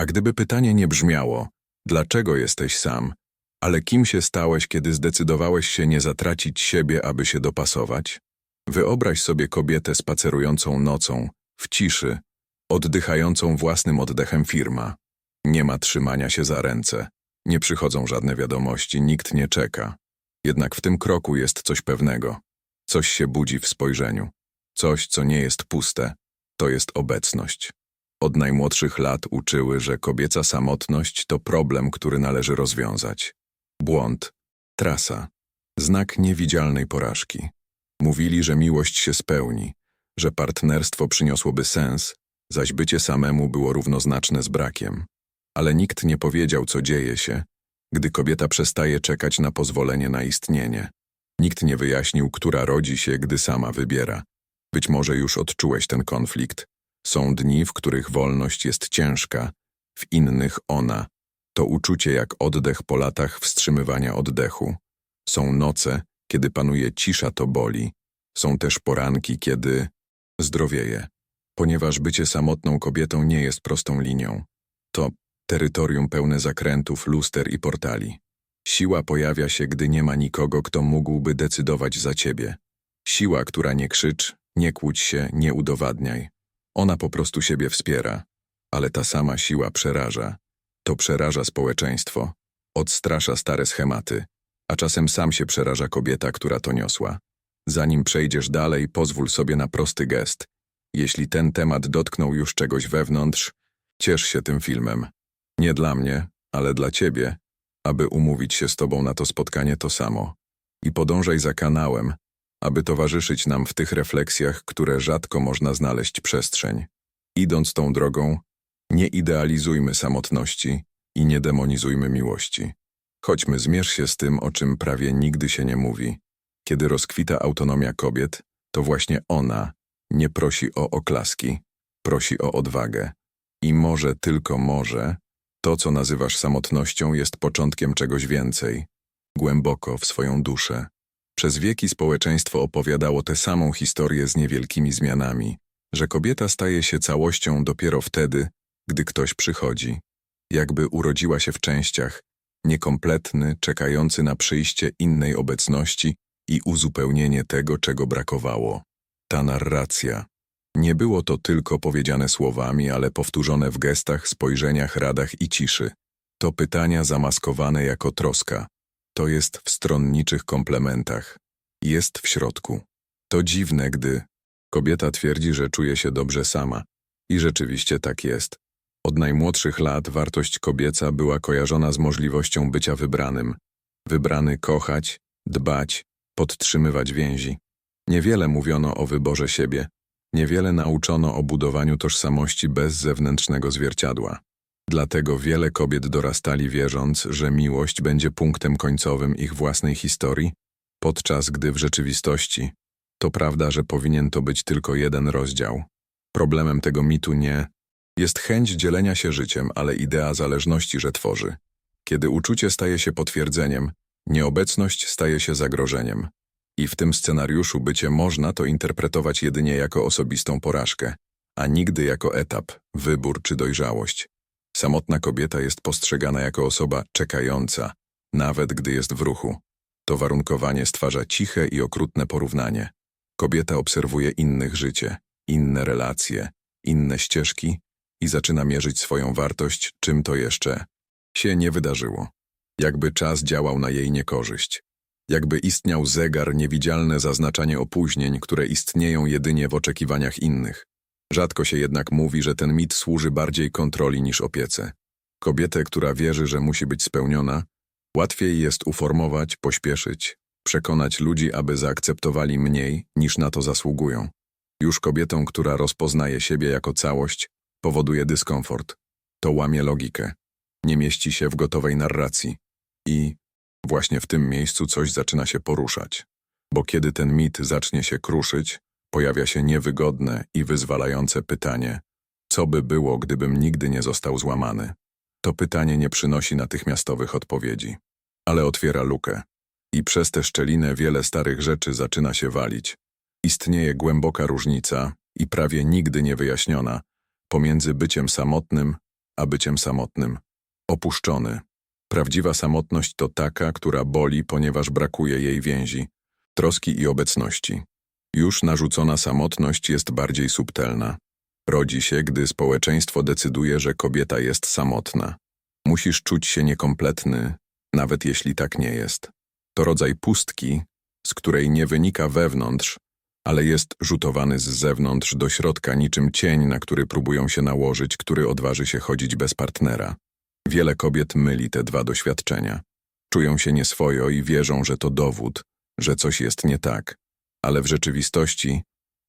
A gdyby pytanie nie brzmiało, dlaczego jesteś sam, ale kim się stałeś, kiedy zdecydowałeś się nie zatracić siebie, aby się dopasować? Wyobraź sobie kobietę spacerującą nocą, w ciszy, oddychającą własnym oddechem firma. Nie ma trzymania się za ręce, nie przychodzą żadne wiadomości, nikt nie czeka. Jednak w tym kroku jest coś pewnego. Coś się budzi w spojrzeniu. Coś, co nie jest puste, to jest obecność. Od najmłodszych lat uczyły, że kobieca samotność to problem, który należy rozwiązać. Błąd, trasa, znak niewidzialnej porażki. Mówili, że miłość się spełni, że partnerstwo przyniosłoby sens, zaś bycie samemu było równoznaczne z brakiem. Ale nikt nie powiedział, co dzieje się, gdy kobieta przestaje czekać na pozwolenie na istnienie. Nikt nie wyjaśnił, która rodzi się, gdy sama wybiera. Być może już odczułeś ten konflikt. Są dni, w których wolność jest ciężka, w innych ona. To uczucie jak oddech po latach wstrzymywania oddechu. Są noce, kiedy panuje cisza, to boli. Są też poranki, kiedy zdrowieje. Ponieważ bycie samotną kobietą nie jest prostą linią. To terytorium pełne zakrętów, luster i portali. Siła pojawia się, gdy nie ma nikogo, kto mógłby decydować za ciebie. Siła, która nie krzycz, nie kłóć się, nie udowadniaj. Ona po prostu siebie wspiera. Ale ta sama siła przeraża. To przeraża społeczeństwo. Odstrasza stare schematy. A czasem sam się przeraża kobieta, która to niosła. Zanim przejdziesz dalej, pozwól sobie na prosty gest. Jeśli ten temat dotknął już czegoś wewnątrz, ciesz się tym filmem. Nie dla mnie, ale dla ciebie, aby umówić się z tobą na to spotkanie to samo. I podążaj za kanałem, aby towarzyszyć nam w tych refleksjach, które rzadko można znaleźć przestrzeń. Idąc tą drogą, nie idealizujmy samotności i nie demonizujmy miłości. Chodźmy zmierz się z tym, o czym prawie nigdy się nie mówi. Kiedy rozkwita autonomia kobiet, to właśnie ona nie prosi o oklaski, prosi o odwagę. I może, tylko może, to, co nazywasz samotnością, jest początkiem czegoś więcej, głęboko w swoją duszę. Przez wieki społeczeństwo opowiadało tę samą historię z niewielkimi zmianami, że kobieta staje się całością dopiero wtedy, gdy ktoś przychodzi. Jakby urodziła się w częściach, niekompletny, czekający na przyjście innej obecności i uzupełnienie tego, czego brakowało. Ta narracja. Nie było to tylko powiedziane słowami, ale powtórzone w gestach, spojrzeniach, radach i ciszy. To pytania zamaskowane jako troska. To jest w stronniczych komplementach. Jest w środku. To dziwne, gdy kobieta twierdzi, że czuje się dobrze sama. I rzeczywiście tak jest. Od najmłodszych lat wartość kobieca była kojarzona z możliwością bycia wybranym. Wybrany kochać, dbać, podtrzymywać więzi. Niewiele mówiono o wyborze siebie. Niewiele nauczono o budowaniu tożsamości bez zewnętrznego zwierciadła. Dlatego wiele kobiet dorastali wierząc, że miłość będzie punktem końcowym ich własnej historii, podczas gdy w rzeczywistości to prawda, że powinien to być tylko jeden rozdział. Problemem tego mitu nie jest chęć dzielenia się życiem, ale idea zależności, że tworzy. Kiedy uczucie staje się potwierdzeniem, nieobecność staje się zagrożeniem. I w tym scenariuszu bycie można to interpretować jedynie jako osobistą porażkę, a nigdy jako etap, wybór czy dojrzałość. Samotna kobieta jest postrzegana jako osoba czekająca, nawet gdy jest w ruchu. To warunkowanie stwarza ciche i okrutne porównanie. Kobieta obserwuje innych życie, inne relacje, inne ścieżki i zaczyna mierzyć swoją wartość, czym to jeszcze się nie wydarzyło. Jakby czas działał na jej niekorzyść. Jakby istniał zegar, niewidzialne zaznaczanie opóźnień, które istnieją jedynie w oczekiwaniach innych. Rzadko się jednak mówi, że ten mit służy bardziej kontroli niż opiece. Kobietę, która wierzy, że musi być spełniona, łatwiej jest uformować, pośpieszyć, przekonać ludzi, aby zaakceptowali mniej, niż na to zasługują. Już kobietą, która rozpoznaje siebie jako całość, powoduje dyskomfort. To łamie logikę. Nie mieści się w gotowej narracji. I właśnie w tym miejscu coś zaczyna się poruszać. Bo kiedy ten mit zacznie się kruszyć, pojawia się niewygodne i wyzwalające pytanie, co by było, gdybym nigdy nie został złamany? To pytanie nie przynosi natychmiastowych odpowiedzi, ale otwiera lukę. I przez tę szczelinę wiele starych rzeczy zaczyna się walić. Istnieje głęboka różnica i prawie nigdy niewyjaśniona pomiędzy byciem samotnym a byciem samotnym. Opuszczony. Prawdziwa samotność to taka, która boli, ponieważ brakuje jej więzi, troski i obecności. Już narzucona samotność jest bardziej subtelna. Rodzi się, gdy społeczeństwo decyduje, że kobieta jest samotna. Musisz czuć się niekompletny, nawet jeśli tak nie jest. To rodzaj pustki, z której nie wynika wewnątrz, ale jest rzutowany z zewnątrz do środka niczym cień, na który próbują się nałożyć, który odważy się chodzić bez partnera. Wiele kobiet myli te dwa doświadczenia. Czują się nieswojo i wierzą, że to dowód, że coś jest nie tak. Ale w rzeczywistości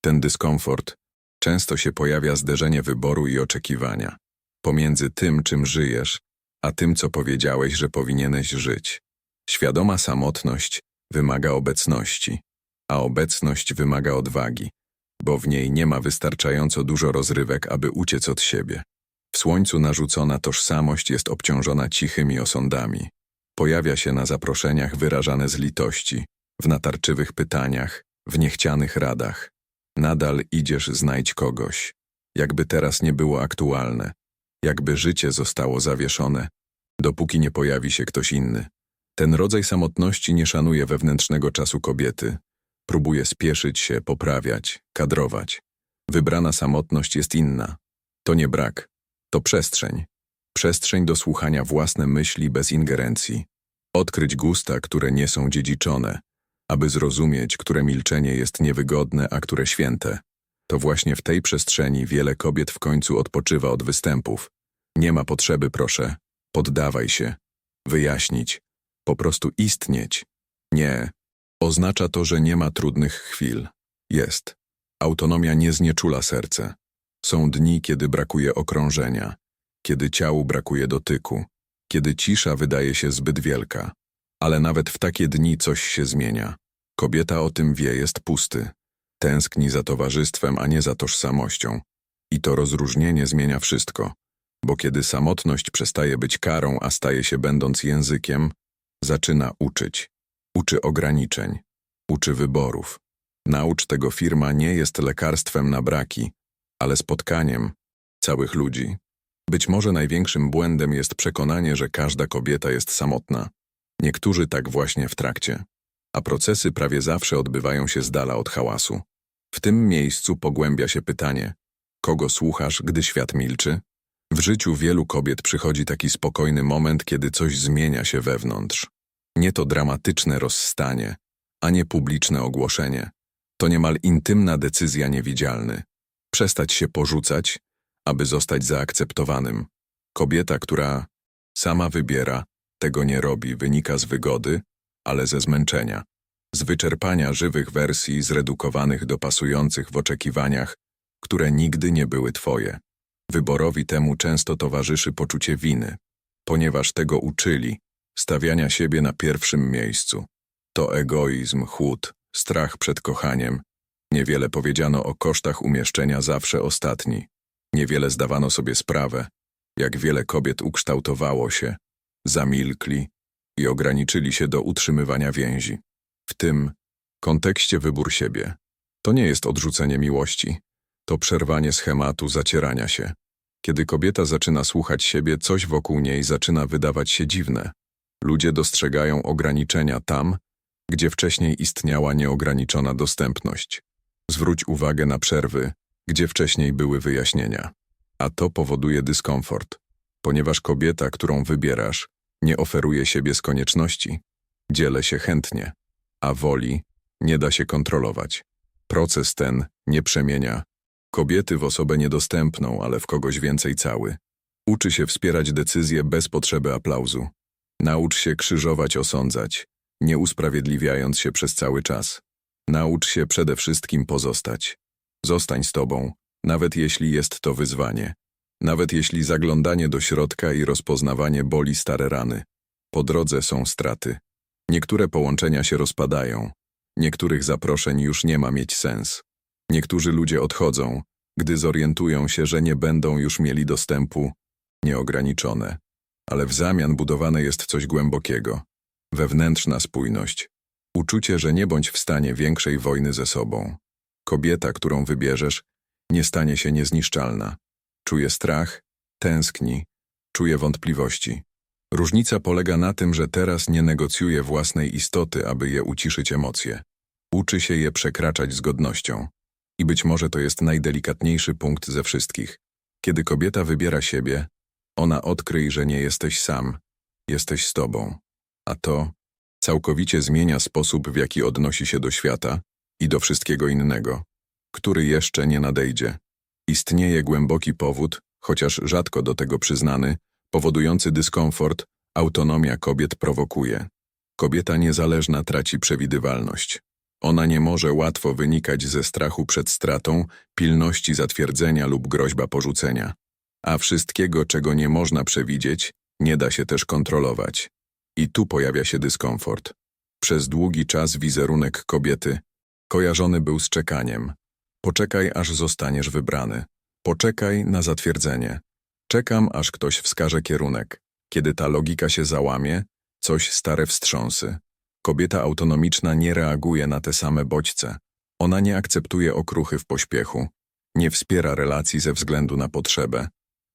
ten dyskomfort często się pojawia zderzenie wyboru i oczekiwania. Pomiędzy tym, czym żyjesz, a tym, co powiedziałeś, że powinieneś żyć. Świadoma samotność wymaga obecności, a obecność wymaga odwagi, bo w niej nie ma wystarczająco dużo rozrywek, aby uciec od siebie. W słońcu narzucona tożsamość jest obciążona cichymi osądami. Pojawia się na zaproszeniach wyrażane z litości, w natarczywych pytaniach, w niechcianych radach. Nadal idziesz znajdź kogoś, jakby teraz nie było aktualne, jakby życie zostało zawieszone, dopóki nie pojawi się ktoś inny. Ten rodzaj samotności nie szanuje wewnętrznego czasu kobiety. Próbuje spieszyć się, poprawiać, kadrować. Wybrana samotność jest inna. To nie brak, to przestrzeń. Przestrzeń do słuchania własne myśli bez ingerencji. Odkryć gusta, które nie są dziedziczone, aby zrozumieć, które milczenie jest niewygodne, a które święte. To właśnie w tej przestrzeni wiele kobiet w końcu odpoczywa od występów. Nie ma potrzeby, proszę. Poddawaj się. Wyjaśnić. Po prostu istnieć. Nie. Oznacza to, że nie ma trudnych chwil. Jest. Autonomia nie znieczula serce. Są dni, kiedy brakuje okrążenia, kiedy ciału brakuje dotyku, kiedy cisza wydaje się zbyt wielka. Ale nawet w takie dni coś się zmienia. Kobieta o tym wie, jest pusty. Tęskni za towarzystwem, a nie za tożsamością. I to rozróżnienie zmienia wszystko. Bo kiedy samotność przestaje być karą, a staje się będąc językiem, zaczyna uczyć. Uczy ograniczeń. Uczy wyborów. Naucz tego firma nie jest lekarstwem na braki, ale spotkaniem całych ludzi. Być może największym błędem jest przekonanie, że każda kobieta jest samotna. Niektórzy tak właśnie w trakcie. A procesy prawie zawsze odbywają się z dala od hałasu. W tym miejscu pogłębia się pytanie, kogo słuchasz, gdy świat milczy? W życiu wielu kobiet przychodzi taki spokojny moment, kiedy coś zmienia się wewnątrz. Nie to dramatyczne rozstanie, a nie publiczne ogłoszenie. To niemal intymna decyzja niewidzialny. Przestać się porzucać, aby zostać zaakceptowanym. Kobieta, która sama wybiera, tego nie robi, wynika z wygody, ale ze zmęczenia. Z wyczerpania żywych wersji zredukowanych do pasujących w oczekiwaniach, które nigdy nie były twoje. Wyborowi temu często towarzyszy poczucie winy, ponieważ tego uczyli, stawiania siebie na pierwszym miejscu. To egoizm, chłód, strach przed kochaniem. Niewiele powiedziano o kosztach umieszczenia zawsze ostatni. Niewiele zdawano sobie sprawę, jak wiele kobiet ukształtowało się, zamilkli i ograniczyli się do utrzymywania więzi. W tym kontekście wybór siebie to nie jest odrzucenie miłości, to przerwanie schematu zacierania się. Kiedy kobieta zaczyna słuchać siebie, coś wokół niej zaczyna wydawać się dziwne. Ludzie dostrzegają ograniczenia tam, gdzie wcześniej istniała nieograniczona dostępność. Zwróć uwagę na przerwy, gdzie wcześniej były wyjaśnienia. A to powoduje dyskomfort, ponieważ kobieta, którą wybierasz, nie oferuje siebie z konieczności. Dzielę się chętnie, a woli nie da się kontrolować. Proces ten nie przemienia kobiety w osobę niedostępną, ale w kogoś więcej cały. Uczy się wspierać decyzje bez potrzeby aplauzu. Naucz się krzyżować, osądzać, nie usprawiedliwiając się przez cały czas. Naucz się przede wszystkim pozostać. Zostań z tobą, nawet jeśli jest to wyzwanie. Nawet jeśli zaglądanie do środka i rozpoznawanie boli stare rany. Po drodze są straty. Niektóre połączenia się rozpadają. Niektórych zaproszeń już nie ma mieć sens. Niektórzy ludzie odchodzą, gdy zorientują się, że nie będą już mieli dostępu nieograniczone. Ale w zamian budowane jest coś głębokiego. Wewnętrzna spójność. Uczucie, że nie bądź w stanie większej wojny ze sobą. Kobieta, którą wybierzesz, nie stanie się niezniszczalna. Czuje strach, tęskni, czuje wątpliwości. Różnica polega na tym, że teraz nie negocjuje własnej istoty, aby je uciszyć emocje. Uczy się je przekraczać z godnością. I być może to jest najdelikatniejszy punkt ze wszystkich. Kiedy kobieta wybiera siebie, ona odkryj, że nie jesteś sam, jesteś z tobą. A to całkowicie zmienia sposób, w jaki odnosi się do świata i do wszystkiego innego, który jeszcze nie nadejdzie. Istnieje głęboki powód, chociaż rzadko do tego przyznany, powodujący dyskomfort, autonomia kobiet prowokuje. Kobieta niezależna traci przewidywalność. Ona nie może łatwo wynikać ze strachu przed stratą, pilności zatwierdzenia lub groźba porzucenia. A wszystkiego, czego nie można przewidzieć, nie da się też kontrolować. I tu pojawia się dyskomfort. Przez długi czas wizerunek kobiety kojarzony był z czekaniem. Poczekaj, aż zostaniesz wybrany. Poczekaj na zatwierdzenie. Czekam, aż ktoś wskaże kierunek. Kiedy ta logika się załamie, coś stare wstrząsy. Kobieta autonomiczna nie reaguje na te same bodźce. Ona nie akceptuje okruchy w pośpiechu. Nie wspiera relacji ze względu na potrzebę.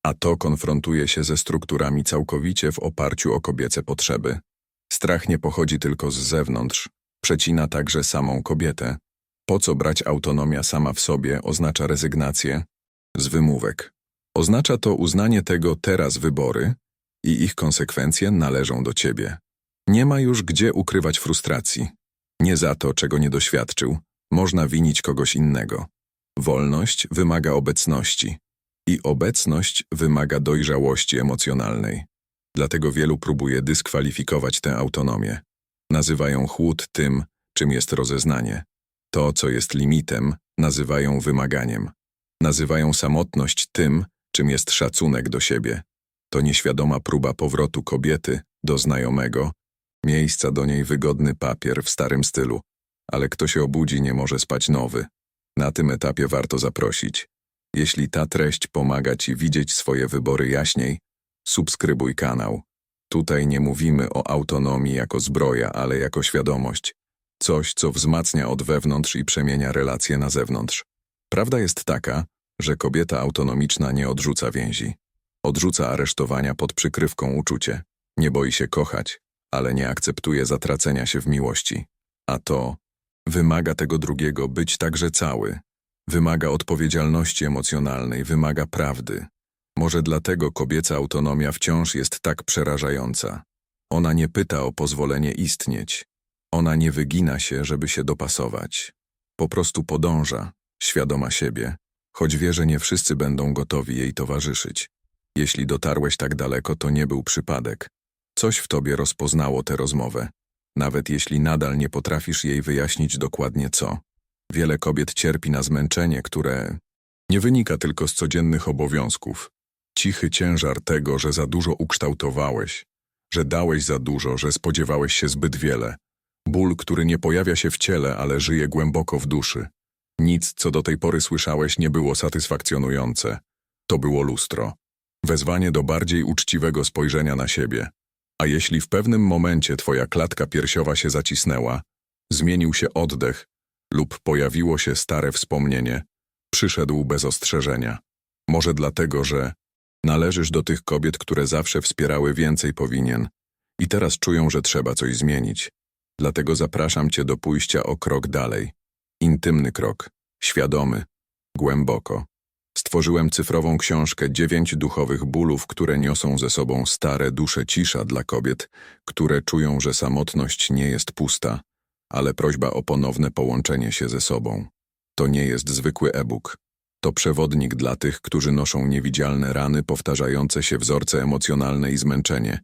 A to konfrontuje się ze strukturami całkowicie w oparciu o kobiece potrzeby. Strach nie pochodzi tylko z zewnątrz. Przecina także samą kobietę. Po co brać autonomia sama w sobie oznacza rezygnację z wymówek. Oznacza to uznanie tego teraz wybory i ich konsekwencje należą do ciebie. Nie ma już gdzie ukrywać frustracji. Nie za to, czego nie doświadczył, można winić kogoś innego. Wolność wymaga obecności i obecność wymaga dojrzałości emocjonalnej. Dlatego wielu próbuje dyskwalifikować tę autonomię. Nazywają chłód tym, czym jest rozeznanie. To, co jest limitem, nazywają wymaganiem. Nazywają samotność tym, czym jest szacunek do siebie. To nieświadoma próba powrotu kobiety do znajomego, miejsca do niej wygodny papier w starym stylu, ale kto się obudzi, nie może spać nowy. Na tym etapie warto zaprosić. Jeśli ta treść pomaga Ci widzieć swoje wybory jaśniej, subskrybuj kanał. Tutaj nie mówimy o autonomii jako zbroja, ale jako świadomość. Coś, co wzmacnia od wewnątrz i przemienia relacje na zewnątrz. Prawda jest taka, że kobieta autonomiczna nie odrzuca więzi. Odrzuca aresztowania pod przykrywką uczucie. Nie boi się kochać, ale nie akceptuje zatracenia się w miłości. A to wymaga tego drugiego być także cały. Wymaga odpowiedzialności emocjonalnej, wymaga prawdy. Może dlatego kobieca autonomia wciąż jest tak przerażająca. Ona nie pyta o pozwolenie istnieć. Ona nie wygina się, żeby się dopasować. Po prostu podąża, świadoma siebie, choć wie, że nie wszyscy będą gotowi jej towarzyszyć. Jeśli dotarłeś tak daleko, to nie był przypadek. Coś w tobie rozpoznało tę rozmowę, nawet jeśli nadal nie potrafisz jej wyjaśnić dokładnie co. Wiele kobiet cierpi na zmęczenie, które nie wynika tylko z codziennych obowiązków. Cichy ciężar tego, że za dużo ukształtowałeś, że dałeś za dużo, że spodziewałeś się zbyt wiele. Ból, który nie pojawia się w ciele, ale żyje głęboko w duszy. Nic, co do tej pory słyszałeś, nie było satysfakcjonujące. To było lustro. Wezwanie do bardziej uczciwego spojrzenia na siebie. A jeśli w pewnym momencie twoja klatka piersiowa się zacisnęła, zmienił się oddech lub pojawiło się stare wspomnienie, przyszedł bez ostrzeżenia. Może dlatego, że należysz do tych kobiet, które zawsze wspierały więcej powinien i teraz czują, że trzeba coś zmienić. Dlatego zapraszam cię do pójścia o krok dalej. Intymny krok, świadomy, głęboko. Stworzyłem cyfrową książkę Dziewięć duchowych bólów, które niosą ze sobą stare dusze cisza dla kobiet, które czują, że samotność nie jest pusta, ale prośba o ponowne połączenie się ze sobą. To nie jest zwykły e-book. To przewodnik dla tych, którzy noszą niewidzialne rany, powtarzające się wzorce emocjonalne i zmęczenie,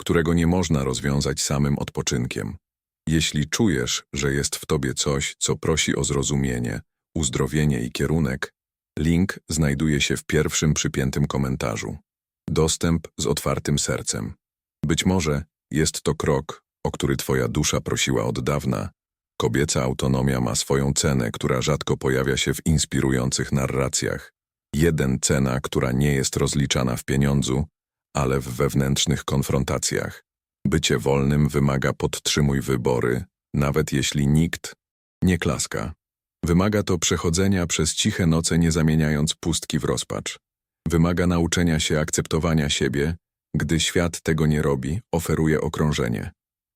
którego nie można rozwiązać samym odpoczynkiem. Jeśli czujesz, że jest w tobie coś, co prosi o zrozumienie, uzdrowienie i kierunek, link znajduje się w pierwszym przypiętym komentarzu. Dostęp z otwartym sercem. Być może jest to krok, o który twoja dusza prosiła od dawna. Kobieca autonomia ma swoją cenę, która rzadko pojawia się w inspirujących narracjach. Jeden cena, która nie jest rozliczana w pieniądzu, ale w wewnętrznych konfrontacjach. Bycie wolnym wymaga podtrzymuj wybory, nawet jeśli nikt nie klaska. Wymaga to przechodzenia przez ciche noce, nie zamieniając pustki w rozpacz. Wymaga nauczenia się akceptowania siebie, Gdy świat tego nie robi, oferuje okrążenie.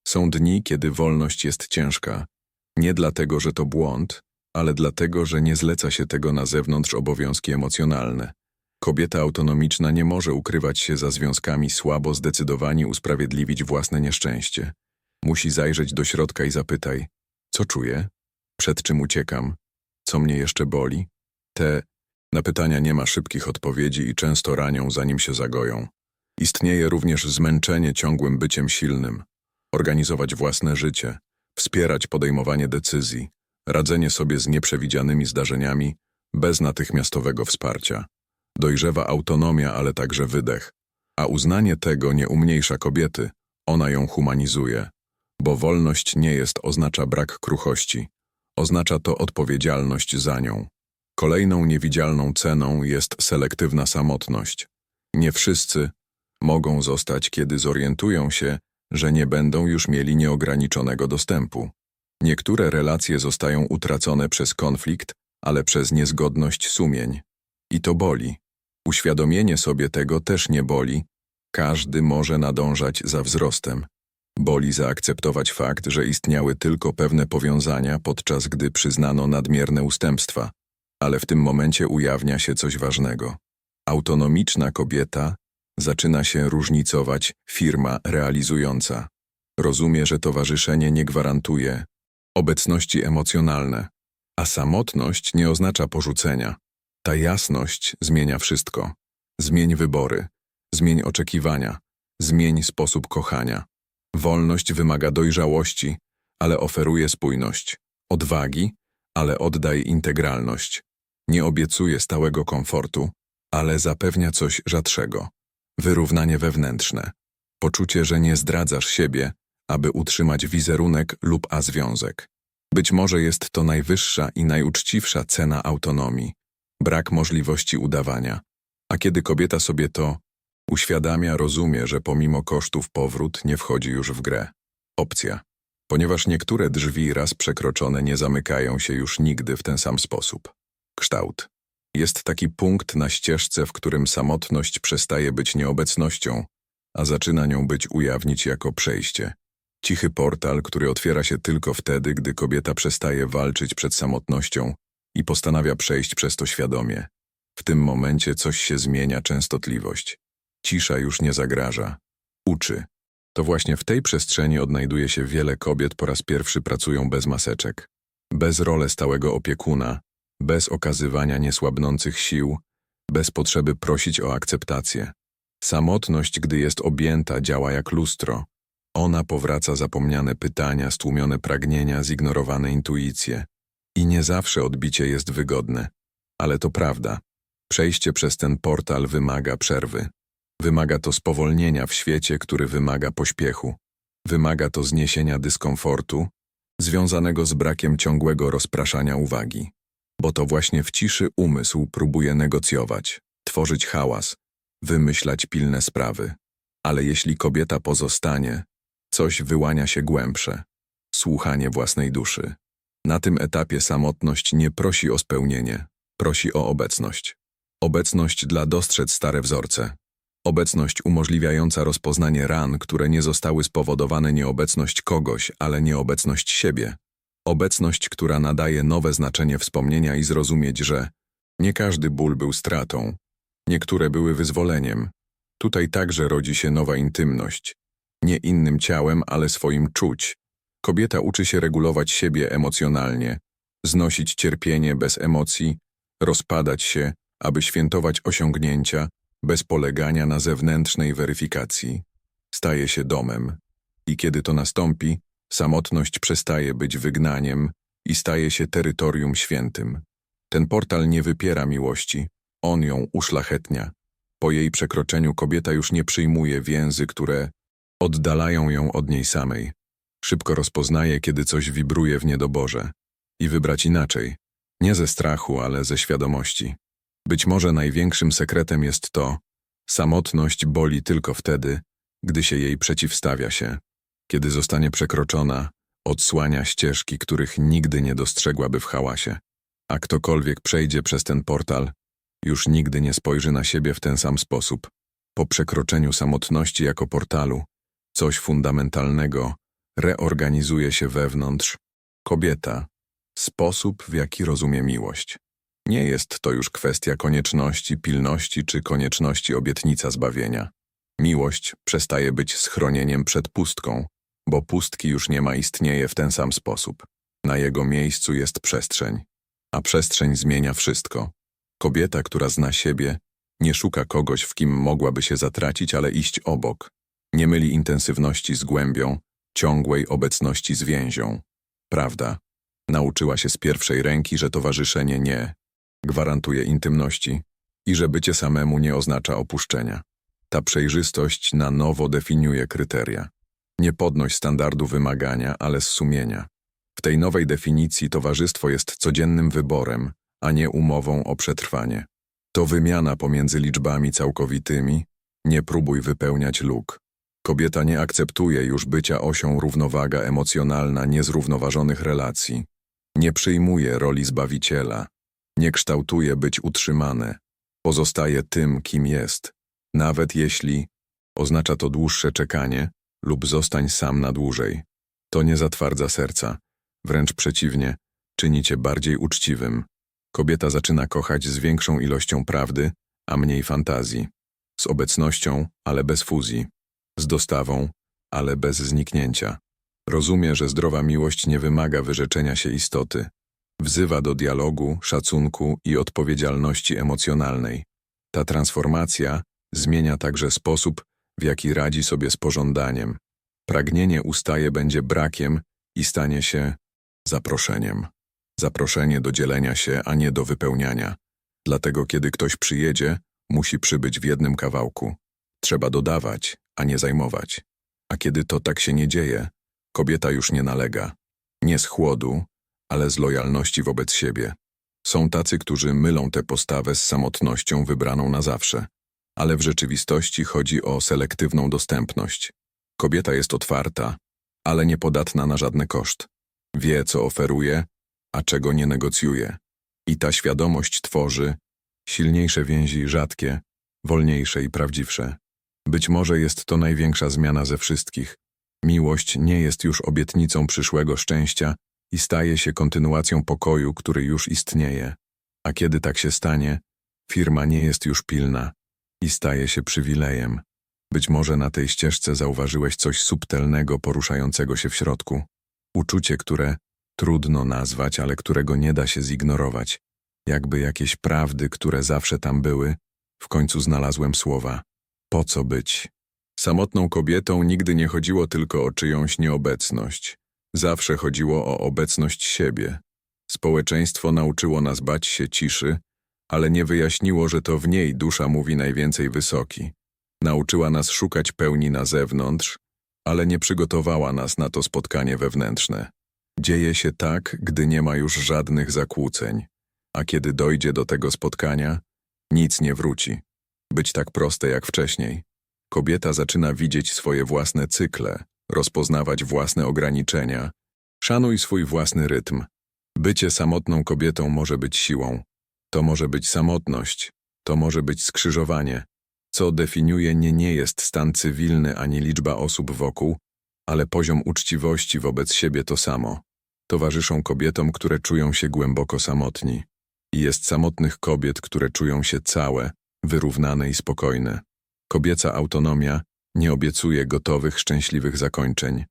Są dni, kiedy wolność jest ciężka. Nie dlatego, że to błąd, ale dlatego, że nie zleca się tego na zewnątrz obowiązki emocjonalne. Kobieta autonomiczna nie może ukrywać się za związkami słabo zdecydowani usprawiedliwić własne nieszczęście. Musi zajrzeć do środka i zapytaj, co czuję? Przed czym uciekam? Co mnie jeszcze boli? Te na pytania nie ma szybkich odpowiedzi i często ranią, zanim się zagoją. Istnieje również zmęczenie ciągłym byciem silnym. Organizować własne życie, wspierać podejmowanie decyzji, radzenie sobie z nieprzewidzianymi zdarzeniami bez natychmiastowego wsparcia. Dojrzewa autonomia, ale także wydech. A uznanie tego nie umniejsza kobiety, ona ją humanizuje. Bo wolność nie jest oznacza brak kruchości, oznacza to odpowiedzialność za nią. Kolejną niewidzialną ceną jest selektywna samotność. Nie wszyscy mogą zostać, kiedy zorientują się, że nie będą już mieli nieograniczonego dostępu. Niektóre relacje zostają utracone przez konflikt, ale przez niezgodność sumień. I to boli. Uświadomienie sobie tego też nie boli. Każdy może nadążać za wzrostem. Boli zaakceptować fakt, że istniały tylko pewne powiązania, podczas gdy przyznano nadmierne ustępstwa. Ale w tym momencie ujawnia się coś ważnego. Autonomiczna kobieta zaczyna się różnicować firma realizująca. Rozumie, że towarzyszenie nie gwarantuje obecności emocjonalne, a samotność nie oznacza porzucenia. Ta jasność zmienia wszystko. Zmień wybory, zmień oczekiwania, zmień sposób kochania. Wolność wymaga dojrzałości, ale oferuje spójność, odwagi, ale oddaj integralność. Nie obiecuje stałego komfortu, ale zapewnia coś rzadszego. Wyrównanie wewnętrzne. Poczucie, że nie zdradzasz siebie, aby utrzymać wizerunek lub a związek. Być może jest to najwyższa i najuczciwsza cena autonomii. Brak możliwości udawania. A kiedy kobieta sobie to uświadamia, rozumie, że pomimo kosztów powrót nie wchodzi już w grę. Opcja. Ponieważ niektóre drzwi raz przekroczone nie zamykają się już nigdy w ten sam sposób. Kształt. Jest taki punkt na ścieżce, w którym samotność przestaje być nieobecnością, a zaczyna nią być ujawnić jako przejście. Cichy portal, który otwiera się tylko wtedy, gdy kobieta przestaje walczyć przed samotnością i postanawia przejść przez to świadomie. W tym momencie coś się zmienia częstotliwość. Cisza już nie zagraża. Uczy. To właśnie w tej przestrzeni odnajduje się wiele kobiet po raz pierwszy pracują bez maseczek. Bez role stałego opiekuna, bez okazywania niesłabnących sił, bez potrzeby prosić o akceptację. Samotność, gdy jest objęta, działa jak lustro. Ona powraca zapomniane pytania, stłumione pragnienia, zignorowane intuicje. I nie zawsze odbicie jest wygodne. Ale to prawda. Przejście przez ten portal wymaga przerwy. Wymaga to spowolnienia w świecie, który wymaga pośpiechu. Wymaga to zniesienia dyskomfortu, związanego z brakiem ciągłego rozpraszania uwagi. Bo to właśnie w ciszy umysł próbuje negocjować, tworzyć hałas, wymyślać pilne sprawy. Ale jeśli kobieta pozostanie, coś wyłania się głębsze. Słuchanie własnej duszy. Na tym etapie samotność nie prosi o spełnienie, prosi o obecność. Obecność dla dostrzec stare wzorce. Obecność umożliwiająca rozpoznanie ran, które nie zostały spowodowane nieobecność kogoś, ale nieobecność siebie. Obecność, która nadaje nowe znaczenie wspomnienia i zrozumieć, że nie każdy ból był stratą, niektóre były wyzwoleniem. Tutaj także rodzi się nowa intymność. Nie innym ciałem, ale swoim czuć. Kobieta uczy się regulować siebie emocjonalnie, znosić cierpienie bez emocji, rozpadać się, aby świętować osiągnięcia, bez polegania na zewnętrznej weryfikacji. Staje się domem. I kiedy to nastąpi, Samotność przestaje być wygnaniem i staje się terytorium świętym. Ten portal nie wypiera miłości, on ją uszlachetnia. Po jej przekroczeniu kobieta już nie przyjmuje więzy, które oddalają ją od niej samej. Szybko rozpoznaje, kiedy coś wibruje w niedoborze. I wybrać inaczej. Nie ze strachu, ale ze świadomości. Być może największym sekretem jest to, samotność boli tylko wtedy, gdy się jej przeciwstawia się. Kiedy zostanie przekroczona, odsłania ścieżki, których nigdy nie dostrzegłaby w hałasie. A ktokolwiek przejdzie przez ten portal, już nigdy nie spojrzy na siebie w ten sam sposób. Po przekroczeniu samotności jako portalu, coś fundamentalnego reorganizuje się wewnątrz. Kobieta, sposób w jaki rozumie miłość. Nie jest to już kwestia konieczności, pilności czy konieczności obietnica zbawienia. Miłość przestaje być schronieniem przed pustką, bo pustki już nie ma istnieje w ten sam sposób. Na jego miejscu jest przestrzeń, a przestrzeń zmienia wszystko. Kobieta, która zna siebie, nie szuka kogoś, w kim mogłaby się zatracić, ale iść obok. Nie myli intensywności z głębią, ciągłej obecności z więzią. Prawda. Nauczyła się z pierwszej ręki, że towarzyszenie nie gwarantuje intymności i że bycie samemu nie oznacza opuszczenia. Ta przejrzystość na nowo definiuje kryteria. Nie podnoś standardu wymagania, ale z sumienia. W tej nowej definicji towarzystwo jest codziennym wyborem, a nie umową o przetrwanie. To wymiana pomiędzy liczbami całkowitymi, nie próbuj wypełniać luk. Kobieta nie akceptuje już bycia osią równowaga emocjonalna niezrównoważonych relacji. Nie przyjmuje roli zbawiciela. Nie kształtuje być utrzymane. Pozostaje tym, kim jest. Nawet jeśli oznacza to dłuższe czekanie lub zostań sam na dłużej. To nie zatwardza serca. Wręcz przeciwnie, czyni cię bardziej uczciwym. Kobieta zaczyna kochać z większą ilością prawdy, a mniej fantazji. Z obecnością, ale bez fuzji. Z dostawą, ale bez zniknięcia. Rozumie, że zdrowa miłość nie wymaga wyrzeczenia się istoty. Wzywa do dialogu, szacunku i odpowiedzialności emocjonalnej. Ta transformacja zmienia także sposób, w jaki radzi sobie z pożądaniem. Pragnienie ustaje będzie brakiem i stanie się zaproszeniem. Zaproszenie do dzielenia się, a nie do wypełniania. Dlatego kiedy ktoś przyjedzie, musi przybyć w jednym kawałku. Trzeba dodawać, a nie zajmować. A kiedy to tak się nie dzieje, kobieta już nie nalega. Nie z chłodu, ale z lojalności wobec siebie. Są tacy, którzy mylą tę postawę z samotnością wybraną na zawsze. Ale w rzeczywistości chodzi o selektywną dostępność. Kobieta jest otwarta, ale niepodatna na żadny koszt. Wie, co oferuje, a czego nie negocjuje. I ta świadomość tworzy silniejsze więzi rzadkie, wolniejsze i prawdziwsze. Być może jest to największa zmiana ze wszystkich. Miłość nie jest już obietnicą przyszłego szczęścia i staje się kontynuacją pokoju, który już istnieje. A kiedy tak się stanie, firma nie jest już pilna i staje się przywilejem. Być może na tej ścieżce zauważyłeś coś subtelnego poruszającego się w środku. Uczucie, które trudno nazwać, ale którego nie da się zignorować. Jakby jakieś prawdy, które zawsze tam były, w końcu znalazłem słowa. Po co być? Samotną kobietą nigdy nie chodziło tylko o czyjąś nieobecność. Zawsze chodziło o obecność siebie. Społeczeństwo nauczyło nas bać się ciszy, ale nie wyjaśniło, że to w niej dusza mówi najwięcej wysoki. Nauczyła nas szukać pełni na zewnątrz, ale nie przygotowała nas na to spotkanie wewnętrzne. Dzieje się tak, gdy nie ma już żadnych zakłóceń, a kiedy dojdzie do tego spotkania, nic nie wróci. Być tak proste jak wcześniej. Kobieta zaczyna widzieć swoje własne cykle, rozpoznawać własne ograniczenia. Szanuj swój własny rytm. Bycie samotną kobietą może być siłą. To może być samotność, to może być skrzyżowanie. Co definiuje nie nie jest stan cywilny ani liczba osób wokół, ale poziom uczciwości wobec siebie to samo. Towarzyszą kobietom, które czują się głęboko samotni. I jest samotnych kobiet, które czują się całe, wyrównane i spokojne. Kobieca autonomia nie obiecuje gotowych, szczęśliwych zakończeń.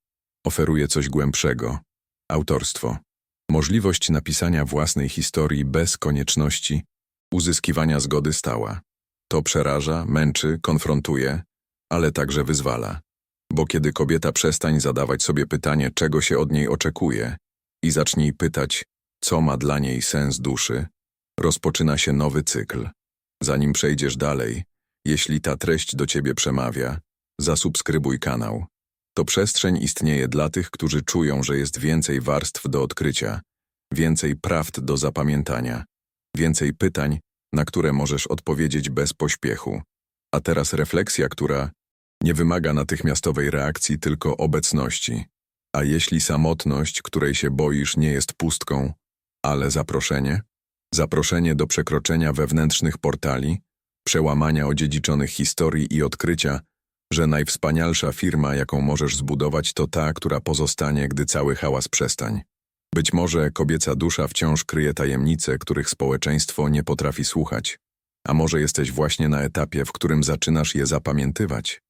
Oferuje coś głębszego. Autorstwo. Możliwość napisania własnej historii bez konieczności uzyskiwania zgody stała. To przeraża, męczy, konfrontuje, ale także wyzwala. Bo kiedy kobieta przestań zadawać sobie pytanie, czego się od niej oczekuje, i zacznij pytać, co ma dla niej sens duszy, rozpoczyna się nowy cykl. Zanim przejdziesz dalej, jeśli ta treść do ciebie przemawia, zasubskrybuj kanał. To przestrzeń istnieje dla tych, którzy czują, że jest więcej warstw do odkrycia, więcej prawd do zapamiętania, więcej pytań, na które możesz odpowiedzieć bez pośpiechu. A teraz refleksja, która nie wymaga natychmiastowej reakcji, tylko obecności. A jeśli samotność, której się boisz, nie jest pustką, ale zaproszenie? Zaproszenie do przekroczenia wewnętrznych portali, przełamania odziedziczonych historii i odkrycia, że najwspanialsza firma, jaką możesz zbudować, to ta, która pozostanie, gdy cały hałas przestań. Być może kobieca dusza wciąż kryje tajemnice, których społeczeństwo nie potrafi słuchać, a może jesteś właśnie na etapie, w którym zaczynasz je zapamiętywać.